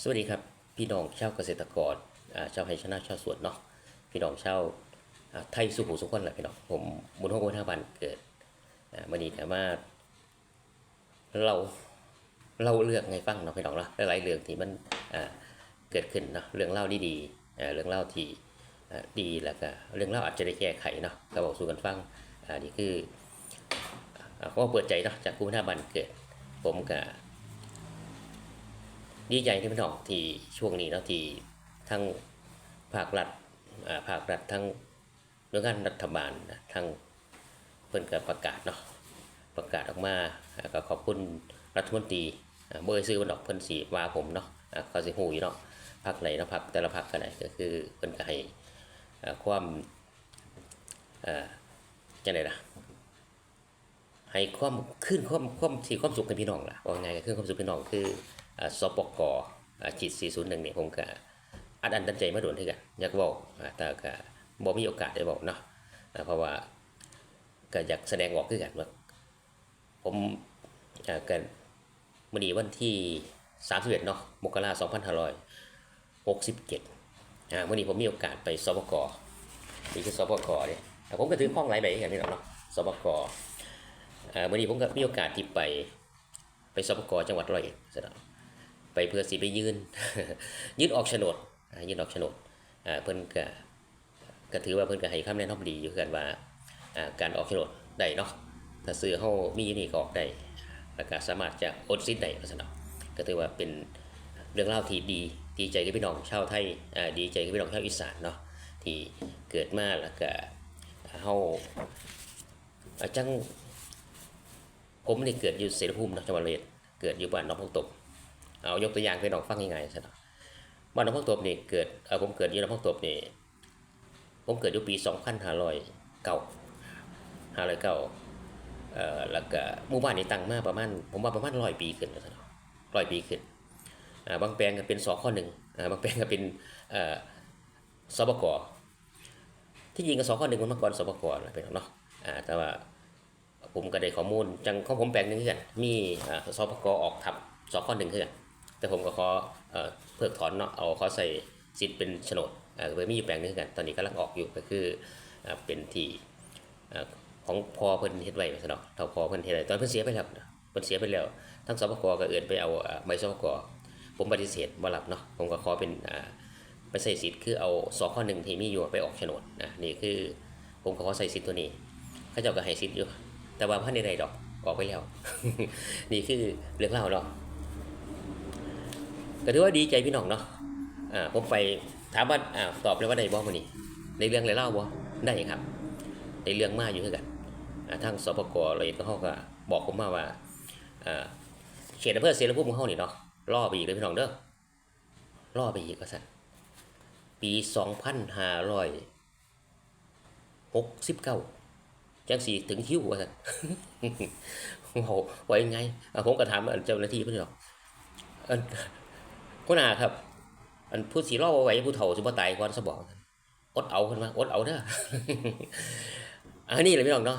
สวัสดีครับ พี่น้องชาวเกษตรกรอ่าชาวไฮชนะชาวสวนเนาะพี่น้องชาวอ่าไทยสุขุมสุขคนแหละพี่น้องผมบุญห้องวันห้าวันเกิดอ่ามันนี้แต่ว่าเราเราเลือกไงฟังเนาะพี่น้องเนาะหลายเรื่องที่มันเกิดขึ้นเนาะเรื่องเล่าดีๆเรื่องเล่าที่ดีแล้วก็เรื่องเล่าอาจจะได้แก้ไขเนาะก็บอกสู่กันฟังอ่านี่คือเขาก็เปิดใจเนาะจากผู้ห้าวันเกิดผมกับ ดีใจที่พี่น้องที่ช่วงนี้เนาะที่ทั้งภาครัฐภาครัฐทั้งหน่วยงานรัฐบาลทั้งเพิ่นก็ประกาศเนาะประกาศออกมาก็ขอบคุณรัฐมนตรีเบอร์ซื้อวันดอกเพิ่นสีว่าผมเนาะอ่าเขาสิฮู้อยู่เนาะพักไหนเนาะพักแต่ละพักกันไหนก็คือเพิ่นก็ให้อ่ความจังไดล่ะให้ความขึ้นความความที่ความสุขให้พี่น้องล่ะว่าไงก็คือความสุขพี่น้องคือ สปกอ่าจิต401เนี่ยผมก็อัดอันตันใจมาโดนที่กันอยากบอกแต่ก็บ่มีโอกาสได้บอกเนาะเพราะว่าก็อยากแสดงออกคือกันว่าผมอ่ากันมื้อนี้วันที่31เนาะมกราคม2567อ่ามื้อนี้ผมมีโอกาสไปสปกนี่คือสปกเนี่ยผมก็ถือข้องหลายใบกันพี่น้เนาะสปกอ่าวันนี้ผมก็มีโอกาสที่ไปไปสปกจังหวัดร้อยเอ็ดซะเนาะ ไปเพื่อสิไปยื่นยื่นออกโฉนดยื่นออกโฉนดเพิ่นก็ก็ถือว่าเพิ่นก็ให้คำแนะนำดีอยู่กันว่าการออกโฉนดได้เนาะถ้าซื้อเฮามียู่นี่ก็ออกได้แล้วก็สามารถจะโอนสิทธิ์ได้ว่าซั่นเนาะก็ถือว่าเป็นเรื่องเล่าที่ดีดีใจกับพี่น้องชาวไทยดีใจกับพี่น้องชาวอีสานเนาะที่เกิดมาแล้วก็เฮาจังผมนี่เกิดอยู่เสรภูมินะจังหวัดร้อยเกิดอยู่บ้านน้องพักตบ เอายกตัวอย่างให้น้องฟังง่ายๆซะเนาะบ้านหนองพักตบนี่เกิดเออผมเกิดอยู่หนองพักตบนี่ผมเกิดอยู่ปี2509 509เอ่อแล้วก็หมู่บ้านนี่ตั้งมาประมาณผมว่าประมาณ100ปีขึ้นนะซะเนาะ100ปีขึ้นอ่าบางแปลงก็เป็นสอข้อหนึ่งอ่าบางแปลงก็เป็นเอ่อสบกที่จริงก็สอข้อหนึ่งมันมาก่อนสบกนะเป็นเนาะอ่าแต่ว่าผมก็ได้ข้อมูลจังของผมแปลงหนึงคือนมีอ่าสปกออกทับสอข้อหนึ่งคือน แต่ผมก็ขอเพิกถอนเนาะเอาขอใส่สิทธิ์เป็นโฉนดอ่าก็เลยมีอยู่แปลงนึงคือกัน ตอนนี้กำลังออกอยู่ก็คือเป็นที่ของพอเพิ่นเฮ็ดไว้ซะเนาะเท่าพอเพิ่นเฮ็ดไว้ตอนเพิ่นเสียไปแล้วเพิ่นเสียไปแล้ว ทั้งสปกก็เอิ้นไปเอาใบสปกผมปฏิเสธบ่รับเนาะผมก็ขอเป็นไปใส่สิทธิ์คือเอาสข้อหนึ่งที่มีอยู่ไปออกโฉนดนะนี่คือผมก็ขอใส่สิทธิ์ตัวนี้เขาเจ้าก็ให้สิทธิ์อยู่ แต่ว่าพันในใดดอกออกไปแล้ว นี่คือเรื่องเล่าเนาะ ก็ถือว่าดีใจพี่น้องเนาะอ่าผมไปถามว่าอ่าตอบเลยว่าได้บ่มื้อนี้ในเรื่องอะไรเล่าบ่ได้ครับในเรื่องมาอยู่คือกันอ่าทางสปกเลยก็เขาก็บอกผมมาว่าอ่าเขตอำเภอเสรภูมิของเฮานี่เนาะรอไปอีกเลยพี่น้องเด้อรอไปอีกว่าซั่นปี2569จังสี่ถึงคิวว่าสันโอ้โหไว้ยังไงผมก็ถามเจ้าหน้าที่พื่อนหรอก อันคุณอาครับ อันผู้สีรอไว้ผู้เฒ่าจะบ่ตายก่อนสบอกอดเอาขึ้นมาอดเอาเด้ออันนี้เลยพี่น้องเนาะ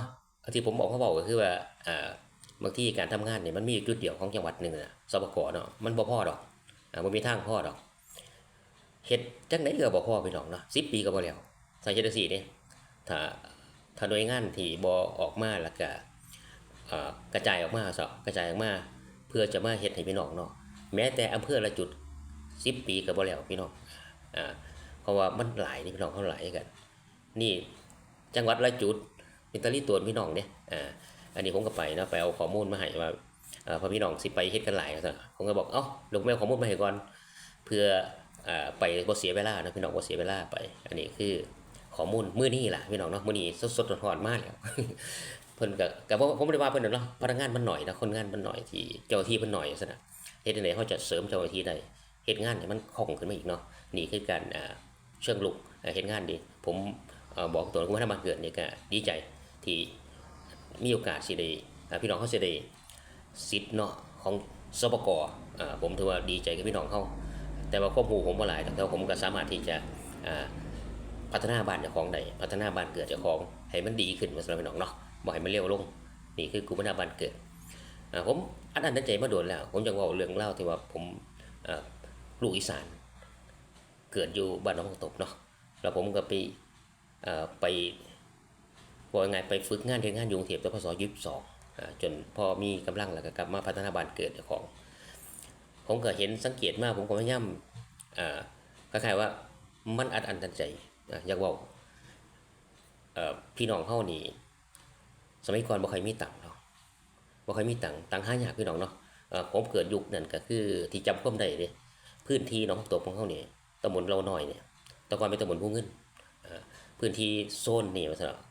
ที่ผมบอกเขาบอกก็คือว่าอ่าบางที่การทำงานเนี่ยมันมีจุดเดียวของจังหวัดหนึ่งนะสปกเนาะมันบ่พ่อดอกอ่ามันมีทางพ่อดอกเฮ็ดจังไหนก็บ่พ่อพี่น้องเนาะสิปีก็บ่แล้วใส่เจ็ดสี่เนี่ยถ้าถ้าหน่วยงานที่บอออกมาแล้วก็เอ่อกระจายออกมาซะกระจายออกมา เพื่อจะมาเฮ็ดให้พี่น้องเนาะแม้แต่อำเภอละจุด 10ปีก็บ่แล้วพี่น้องอ่าเพราะว่ามันหลายนี่พี่น้องเขาหลายกัน นี่จังหวัดละจุดเป็นตะลี่ตัวพี่น้องเนี่ยอ่าอันนี้ผมก็ไปเนาะไปเอาข้อมูลมาให้ว่าเอ่อพอพี่น้องสิไปเฮ็ดกันหลายซะผมก็บอกเอ้าลงไปเอาข้อมูลมาให้ก่อนเพื่ออ่าไปบ่เสียเวลานะพี่น้องบ่เสียเวลาไป อันนี้คือข้อมูลมื้อนี้ล่ะพี่น้องเนาะมื้อนี้สดๆร้อนๆมากแล้วเพิ่นก็ก็บ่ผมบ่ได้ว่าเพิ่นเนาะพนักงานมันหน่อยนะคนงานมันหน่อยที่เจ้าหน้าที่เพิ่นหน่อยซั่นน่ะเฮ็ดจังได๋เฮาจะเสริมเจ้าหน้าที่ได้ เฮ็ดงานให้มันคล่องขึ้นมาอีกเนาะนี่คือการเชิงลุกเฮ็ดงานดีผมอบอกตัวคุณธรรมเกิดเนี่ก็ดีใจที่มีโอกาสสิได้พี่น้องเขาสิได้สิทธิ์เนาะของสปกอผมถือว่าดีใจกับพี่น้องเขาแต่ว่าข้อมูลผมบ่หลายแต่ผมก็สามารถที่จะพัฒนาบ้านเจ้าของใดพัฒนาบ้านเกิดเจ้าของให้มันดีขึ้นมาสำหรับพี่น้องเนาะบ่ให้มันเร็วลงนี่คือกลุ่มพัฒนาบ้านเกิดผมอันนั้นตั้งใจมาโดนแล้ว ผมจะบอกเรื่องเล่าที่ว่าผมา ลูกอีสาน เกิดอยู่บ้านน้องตกเนาะแล้วผมก็ไปไปว่าไงไปฝึกงานเรียนงานยุงเทพตั้งพศยี่สิบสองจนพอมีกำลังแล้วก็กลับมาพัฒนาบ้านเกิดของ ผมก็เห็นสังเกตมากผมก็พยายามคล้ายๆว่ามันอัดอันตันใจอยากเว่าเอ่อพี่น้องเฮานี่สมัยก่อนบ่เคยมีตังค์เนาะบ่เคยมีตังค์ตังค์หายากพี่น้องเนาะผมเกิดยุคนั้นก็คือที่จำความได้เด้ พื้นที่หน้องตกของเฮานี่ตำบลเราหน้อยเนี่ยต่ก่อนเป็นตำบลผู้เงินพื้นที่โซนนี่ว่าซั่นเนาะ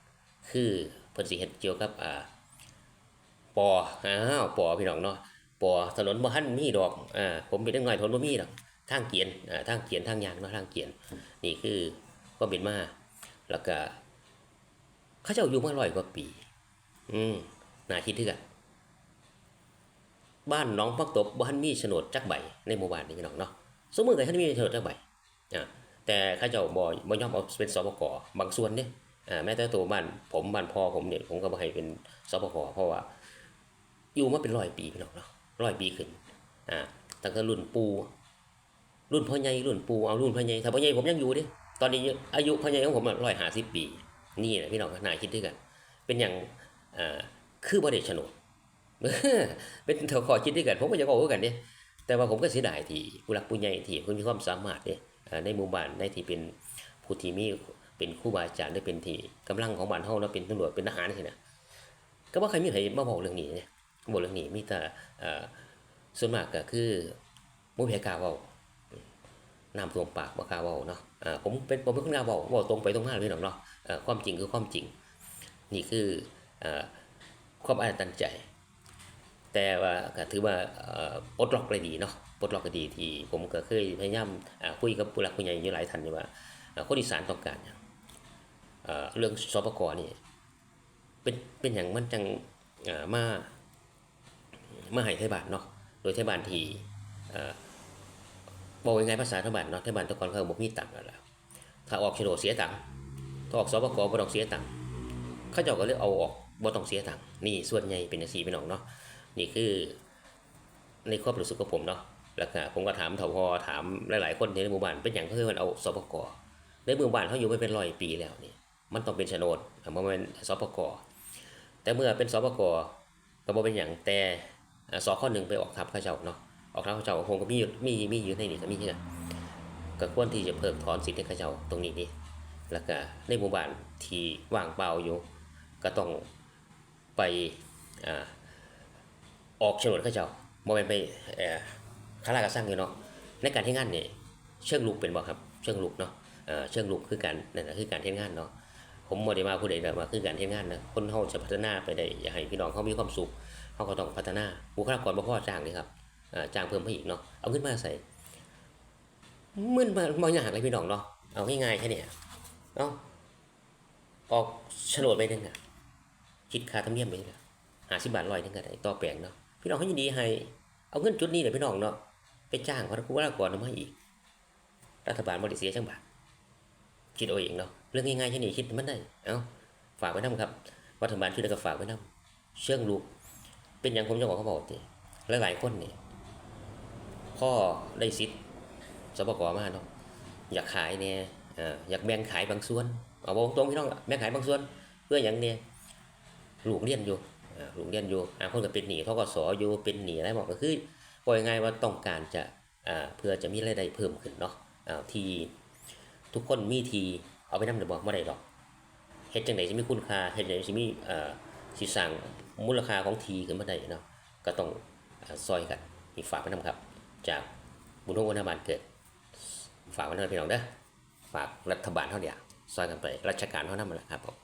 คือเพิ่นสิเฮ็ดเกี่ยวกับอ่าปออ้าวปอพี่น้องเนาะปอถนนบ่ทันมีดอกอ่าผมเป็นเด็กน้อยถนนบ่มีดอกทางเกียนอ่าทางเกียนทางยางเนาะทางเกียนนี่คือความเป็นมาแล้วก็เขาเจ้าอยู่มาร้อยกว่าปี อืมน่าคิดถึงกันบ้านหน้องพักตบบ้านมีโฉนดจักใบในหมู่บ้านนี่พี่น้องเนาะ สมมติว่าท่านมีโฉนดจักใบอ่แต่ข้าเจ้าบ่บ่ยอมเอาเป็นสปกบางส่วนเนี่ยแม้แต่ตัวบ้านผมบ้านพ่อผมเนี่ยผมก็บ่ให้เป็นสปกเพราะว่า อยู่มาเป็นร้อยปีพี่น้องเนาะร้อยปีขึ้นอ่าตั้งแต่รุ่นปู่รุ่นพ่อใหญ่รุ่นปู่เอารุ่นพ่อใหญ่ถ้าพ่อใหญ่ผมยังอยู่เดิตอนนี้อายุพ่อใหญ่ของผมร้อยห้าสิบปี นี่แหละพี่น้องน่าคิดด้วยกัน เป็นอย่างอ่าคือบ่ได้โฉนดเป็นเถาขอคิดด้วยกันผมก็จะบอกคือกันเนี่ย แต่ว่าผมก็เสียดายที่ผู้หลักผู้ใหญ่ที่เพิ่นมีความสามารถเนี่ยในหมู่บ้านในที่เป็นผู้ที่มีเป็นครูบาอาจารย์ได้เป็นที่กำลังของบ้านเฮาเนาเป็นตำรวจเป็นทหารนี่นะก็บ่เคยมีใครมาบอกเรื่องนี้เนี่ยบอกเรื่องนี้มีแต่ส่วนมากก็คือบ่มีใครกาเว้าน้ำท่วมปากบ่กล้าเว้าเนาะผมเป็นผมเป็นคนกล้าเว้าเว้าตรงไปตรงมาเลยหนองเนาะความจริงคือความจริง นี่คือความอัดตันใจ แต่ว่าก็ถือว่าปลดล็อกได้ดีเนาะปลดล็อกได้ดีที่ผมก็เคยพยายามคุยกับผู้หลักผู้ใหญ่อยู่หลายท่านว่าคนอีสานต้องการเรื่องสปกนี่เป็นเป็นอย่างมันจังมามาให้ไทยบานเนาะโดยไทยบานที่บอกยังไงภาษาไทยบานเนาะไทยบานแตะกอนเขาบอกมีตังค์แล้วถ้าออกโฉนดเสียตังค์ถ้าออกสปกบ่ต้องเสียตังค์เขาเจ้าก็เลยเอาออกบ่ต้องเสียตังค์นี่ส่วนใหญ่เป็นจังซี่พี่น้องเนาะ นี่คือในความรู้สึกของผมเนาะแล้วก็ผมก็ถามถาพอถามหลายๆคนในหมู่บ้านเป็นอย่างก็คือมันเอาสปกในหมู่บ้านเขาอยู่มาเป็นร้อยปีแล้วนี่มันต้องเป็นโฉนดมันบ่แม่นสปกแต่เมื่อเป็นสปกก็บ่เป็นหยังแต่อ่าสข้อหนึ่งไปออกทับเขาเจ้าเนาะออกทับเขาเจ้าคงก็มีอยู่มีมีอยู่ในนี่ก็มีคือกันก็ควรที่จะเพิกถอนสิทธิ์ให้เขาเจ้าตรงนี้นี่แล้วก็ในหมู่บ้านที่ว่างเปล่าอยู่ ก็ต้องไปอ่า ออกโฉนดเขาเจ้าบ่แม่นไปเอ่อคาราคาซังอยู่เนาะในการเที่งานนี่เชิงลุกเป็นบ่ครับ เชิงลุกเนาะเอ่อเชิงลุกคือการนั่นน่ะคือการเฮ็ดงานเนาะผมบ่ได้มาผู้ใดแต่ว่าคือการเฮ็ดงานนะคนเฮาจะพัฒนาไปได้อยากให้พี่น้องเฮามีความสุขเฮาก็ต้องพัฒนาบุคลากรบ่พอจ้างนี่ครับอ่าจ้างเพิ่มมอีกเนาะเอาเงินมาใส่มึนมาบ่ยากเลยพี่น้องเนาะเอาง่ายๆแค่นี้เอ้าออกโฉนดไปนึงอะคิดค่าธรรมเนียมไปเลยหาสิบบาทร้อยนึงก็ได้ต่อแปลงเนาะ พี่น้องเขายินดีให้ เอาเงินจุดนี้เลยพี่น้องเนาะไปจ้างพนักงานก่อนมาอีก รัฐบาลบริเสียจังบาทคิดเอาเองเนาะเรื่องง่ายๆแค่นี้คิดมันได้เอ้าฝากไว้นํครับรัฐบาลช่วยก็ฝากไว้นํเชื่องลูก เป็นอย่างผมจะบอกเขาบอกทีหลายๆคนเนี่ยพ่อได้สิทธิ์สปกมาเนาะอยากขายเนี่ยอยากแบ่งขายบางส่วนเอาบอกตรงพี่น้องแบ่งขายบางส่วน เพื่ออย่างเนี้ยลูกเรียนอยู่ อ่าลูกเรียนอยู่อ่าคนก็เป็นหนี้ทกสอยู่เป็นหนี้อะไรบอกก็คือบอกง่ายว่าต้องการจะอ่าเพื่อจะมีรายได้เพิ่มขึ้นเนาะอ่าที่ทุกคนมีทีเอาไปนำเดี๋ยวบอกไม่ได้หรอกเฮ็ดจังไดสิมีคุณค่าเฮ็ดจังไดสิมีเอ่อสิสร้างมูลค่าของทีขึ้นมาได้เนาะก็ต้องซอยกันมีฝากไว้นำครับ จากบุญโฮวันบานเกิด ฝากไว้นำพี่น้องเด้อฝากรัฐบาลเท่าเดียวซอยกันไปราชการเท่านั้นมาแหละครับผม